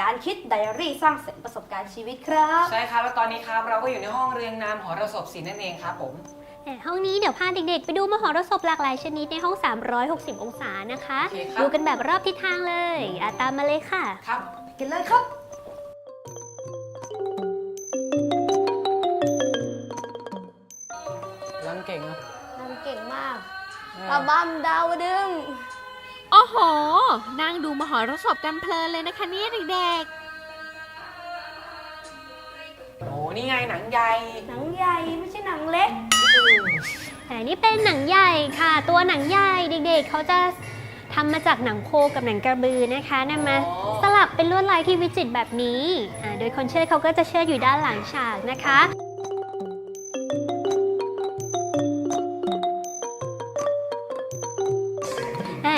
การคิดไดอารี่สร้างสรรค์ประสบการณ์ชีวิตครับ ใช่ครับ แล้วตอนนี้ครับเราก็อยู่ในห้องเรียงนามหอระศพศิลป์นั่นเองครับผม แต่ห้องนี้เดี๋ยวพาเด็กๆ ไปดูมหรสพหลากหลายชนิดในห้อง 360 องศานะคะ โอเคครับ ดูกันแบบรอบทิศทางเลยอะตามมาเลยค่ะ ครับกินเลยครับรังเก่งเนอะทำเก่งมากเออระบำดาวดึงโอ้ โห นั่งดูมหรสพกันเพลินเลยนะคะเนี่ยเด็กโอ้นี่ไงหนังใหญ่ หนังใหญ่ไม่ใช่หนังเล็กแต่นี่เป็นหนังใหญ่ค่ะ ตัวหนังใหญ่เด็ก ๆ เขาจะทำมาจากหนังโคกับหนังกระบือนะคะนำมาอ๋อสลับเป็นลวดลายที่วิจิตรแบบนี้อ่าโดยคนเชิดเขาก็จะเชิดอยู่ด้านหลังฉากนะคะ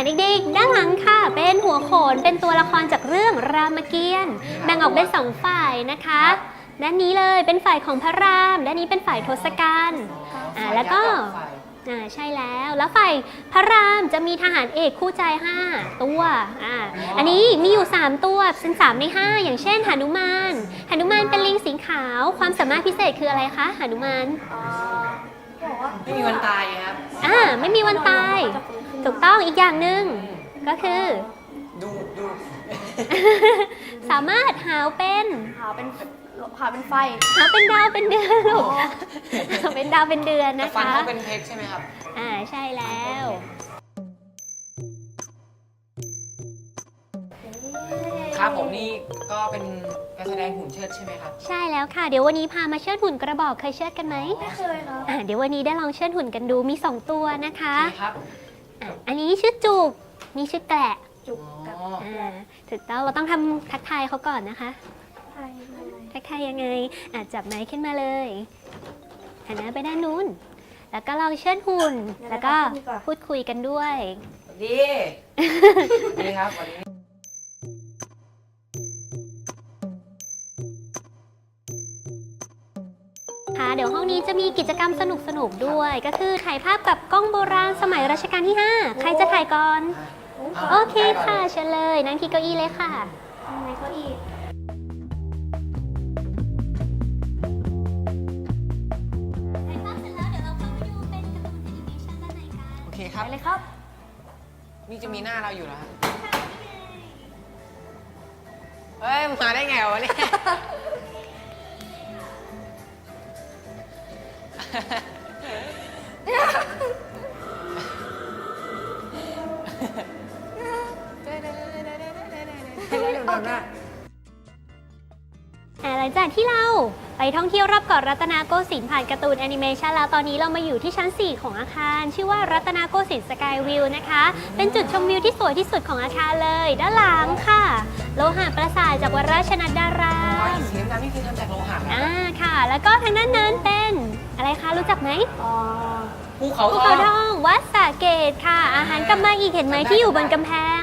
เด็กๆ ด้านหลังค่ะ เป็นหัวโขน เป็นตัวละครจากเรื่องรามเกียรติ์ แบ่งออกเป็นสองฝ่ายนะคะ ด้านนี้เลยเป็นฝ่ายของพระราม ด้านนี้เป็นฝ่ายทศกัณฐ์อ่าแล้วก็อ่าใช่แล้วแล้วฝ่ายพระรามจะมีทหารเอกคู่ใจ 5 ตัวอ่าอันนี้มีอยู่ 3 ตัวเป็น3ใน 5 อย่างเช่นหนุมานหนุมานเป็นลิงสีขาว ความสามารถพิเศษคืออะไรคะหนุมานอ่า ไม่มีวันตายครับ อ่าไม่มีวันตาย ถูกต้องอีกอย่างหนึ่งอืมก็คือ ดูดูสามารถหาวเป็นหาเป็นหาเป็นไฟ หาวเป็นดาวเป็นเดือนลูกหาวเป็นดาวเป็นเดือนแต่นะฟันคะ เขาเป็นเพชรใช่ไหมครับ อ่าใช่แล้ว ก็เป็นการแสดงหุ่นเชิดใช่ไหมครับ ใช่แล้วค่ะ เดี๋ยววันนี้พามาเชิดหุ่นกระบอกเคยเชิดกันไหมไม่เคยครับอะเดี๋ยววันนี้ได้ลองเชิดหุ่นกันดูมี2ตัวนะคะใช่ครับอะอันนี้ชื่อจุกนี่ชื่อแกละจุกอ๋กับออ่าถูกต้องเราต้องทำทักทายเขาก่อนนะคะไฟอะไรทักทายยังไงอะจับไม้ขึ้นมาเลยหันหน้าไปด้านนู้น แล้วก็ลองเชิดหุ่น แล้วก็พูดคุยกันด้วยดีดีครับวั นนี้ค่ะเดี๋ยวห้องนี้จะมีกิจกรรมสนุกๆด้วย ก็คือถ่ายภาพกับกล้องโบราณสมัยรัชกาลที่ 5 ใครจะถ่ายก่อน โอเคค่ะ เชิญเลย นั่งที่เก้าอี้เลยค่ะทำไมเก็อีกถ่ายภาพเสร็จแล้วเดี๋ยวเราเข้าไปดูเป็นการ์ตูนแอนิเมชันด้านในกันโอเคครับไปเลยครับ นี่จะมีหน้าเราอยู่แล้วครับเฮ้ย มาได้ไงวะเนี่ย อ่าหลังจากที่เราไปท่องเที่ยวรอบเกาะรัตนโกสินทร์ผ่านการ์ตูนแอนิเมชันแล้วตอนนี้เรามาอยู่ที่ชั้น 4 ของอาคาร ชื่อว่ารัตนโกสินทร์สกายวิวนะคะ เป็นจุดชมวิวที่สวยที่สุดของอาคารเลย ด้านหลังค่ะ โลหะปราสาทจากวัดราชนัดดารา นี่คือทำจากโลหะนะอ่าค่ะ แล้วก็ทางด้านนั้นเป็นอะไรคะรู้จักไหมอ๋อภูเขาภูทอเขาง ทองวัดสระเกตค่ะ อาหารกลับมาอีกเห็นไหมที่อยู่บนกำแพง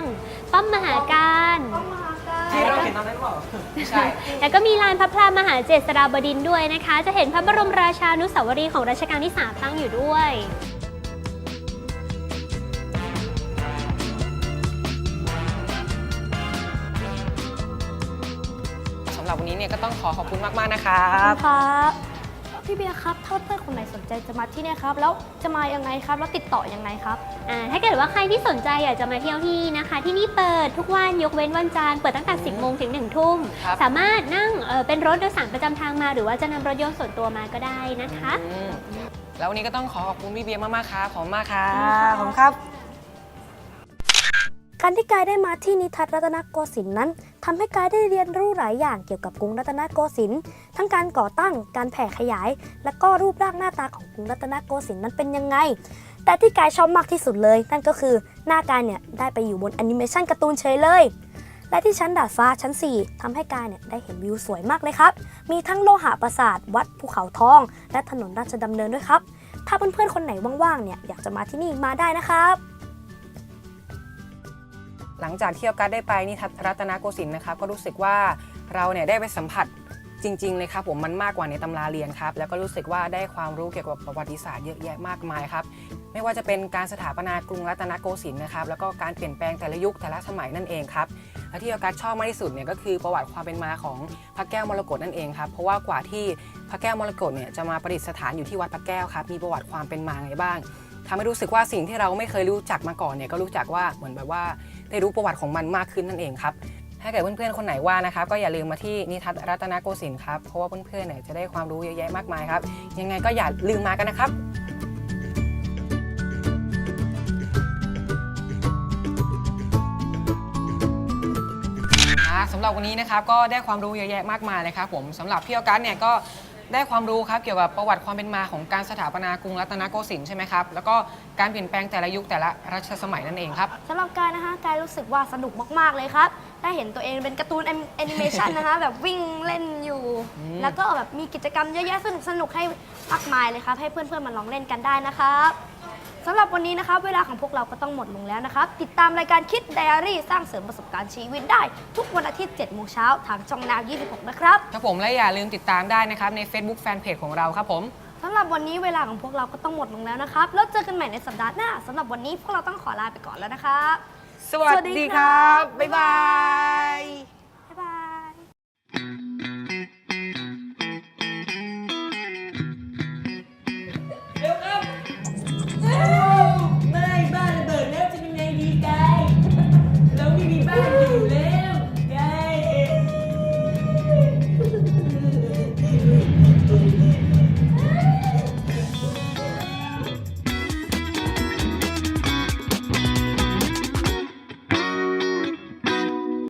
ป้อมมหาการต้องมากันที่เราเห็นตอนนั้นเปล่าใช่ แล้วก็มีลานพระพรามหาเจษฎาบดินทร์ด้วยนะคะ จะเห็นพระบรมราชานุสาวรีย์ของรัชกาลที่ 3 ตั้งอยู่ด้วย หรับวันนี้เนี่ยก็ต้องขอขอบคุณมาก ๆ นะครับ ครับพี่เบียร์ครับถ้าเพื่อนคนไหนสนใจจะมาที่เนี่ยครับ แล้วจะมายังไงครับ แล้วติดต่อยังไงครับ อ่าถ้าเกิดว่าใครที่สนใจอยากจะมาเที่ยวที่นี่นะคะ ที่นี่เปิดทุกวันยกเว้นวันจันทร์เปิดตั้งแต่ 10โมงถึง1ทุ่ม ครับ สามารถนั่งเอ่อเป็นรถโดยสารประจำทางมา หรือว่าจะนำรถยนต์ส่วนตัวมาก็ได้นะคะ อืมแล้ววันนี้ก็ต้องขอขอบคุณพี่เบียร์มาก ๆ ครับ ขอบคุณมากครับ ขอบคุณครับ การที่กายได้มาที่นิทัศน์รัตนโกสินทร์นั้นทำให้กายได้เรียนรู้หลายอย่างเกี่ยวกับกรุงรัตนโกสินทร์ทั้งการก่อตั้งการแผ่ขยาย และก็รูปร่างหน้าตาของกรุงรัตนโกสินทร์นั้นเป็นยังไง แต่ที่กายชอบมากที่สุดเลย นั่นก็คือหน้ากายเนี่ยได้ไปอยู่บนแอนิเมชันการ์ตูนเฉยเลยและที่ชั้นดาดฟ้าชั้น 4ทำให้กายเนี่ยได้เห็นวิวสวยมากเลยครับ มีทั้งโลหะปราสาท วัดภูเขาทอง และถนนราชดำเนินด้วยครับ ถ้าเพื่อนๆคนไหนว่างๆเนี่ยอยากจะมาที่นี่มาได้นะครับ ลังจากที่ออกัสได้ไปนิทัศน์รัตนโกสินทร์นะครับก็รู้สึกว่าเราเนี่ยได้ไปสัมผัสจริงๆเลยครับผมมันมากกว่าในตำราเรียนครับ แล้วก็รู้สึกว่าได้ความรู้เกี่ยวกับประวัติศาสตร์เยอะแยะมากมายครับ ไม่ว่าจะเป็นการสถาปนากรุงรัตนโกสินทร์นะครับ แล้วก็การเปลี่ยนแปลงแต่ละยุคแต่ละสมัยนั่นเองครับ และที่ออกัสชอบมากที่สุดเนี่ยก็คือประวัติความเป็นมาของพระแก้วมรกตนั่นเองครับ เพราะว่ากว่าที่พระแก้วมรกตเนี่ยจะมาประดิษฐานอยู่ที่วัดพระแก้วครับ มีประวัติความเป็นมาไงบ้าง ทำให้รู้สึกว่าสิ่งที่เราไม่เคยรู้จักมาก่อนเนี่ยก็รู้จักว่าเหมือนแบบว่าได้รู้ประวัติของมันมากขึ้นนั่นเองครับถ้าเกิดเพื่อนๆ คนไหนว่านะครับก็อย่าลืมมาที่นิทัศรัตนโกสินทร์ครับ เพราะว่าเพื่อนๆเนี่ยจะได้ความรู้เยอะแยะมากมายครับ ยังไงก็อย่าลืมมากันนะครับสำหรับวันนี้นะครับก็ได้ความรู้เยอะแยะมากมายเลยครับผมสำหรับพี่ออกัสเนี่ยก็ ได้ความรู้ครับเกี่ยวกับประวัติความเป็นมาของการสถาปนากรุงรัตนโกสินทร์ใช่ไหมครับ แล้วก็การเปลี่ยนแปลงแต่ละยุคแต่ละรัชสมัยนั่นเองครับ สำหรับกายนะคะกายรู้สึกว่าสนุกมาก ๆ เลยครับ ได้เห็นตัวเองเป็นการ์ตูนแอนิเมชันนะคะ แบบวิ่งเล่นอยู่อืมแล้วก็แบบมีกิจกรรมเยอะแยะสนุกสนุกๆให้มากมายเลยครับ ให้เพื่อนๆมาลองเล่นกันได้นะครับ สำหรับวันนี้นะครับ เวลาของพวกเราก็ต้องหมดลงแล้วนะครับ ติดตามรายการคิดไดอารี่สร้างเสริมประสบการณ์ชีวิตได้ ทุกวันอาทิตย์7โมงเช้าทางช่องนาว 26 นะครับครับผมและอย่าลืมติดตามได้นะครับใน Facebook Fanpage ของเราครับผม สำหรับวันนี้เวลาของพวกเราก็ต้องหมดลงแล้วนะครับ แล้วเจอกันใหม่ในสัปดาห์หน้าสำหรับวันนี้พวกเราต้องขอลาไปก่อนแล้วนะครับ สวัสดีครับ บ๊ายบาย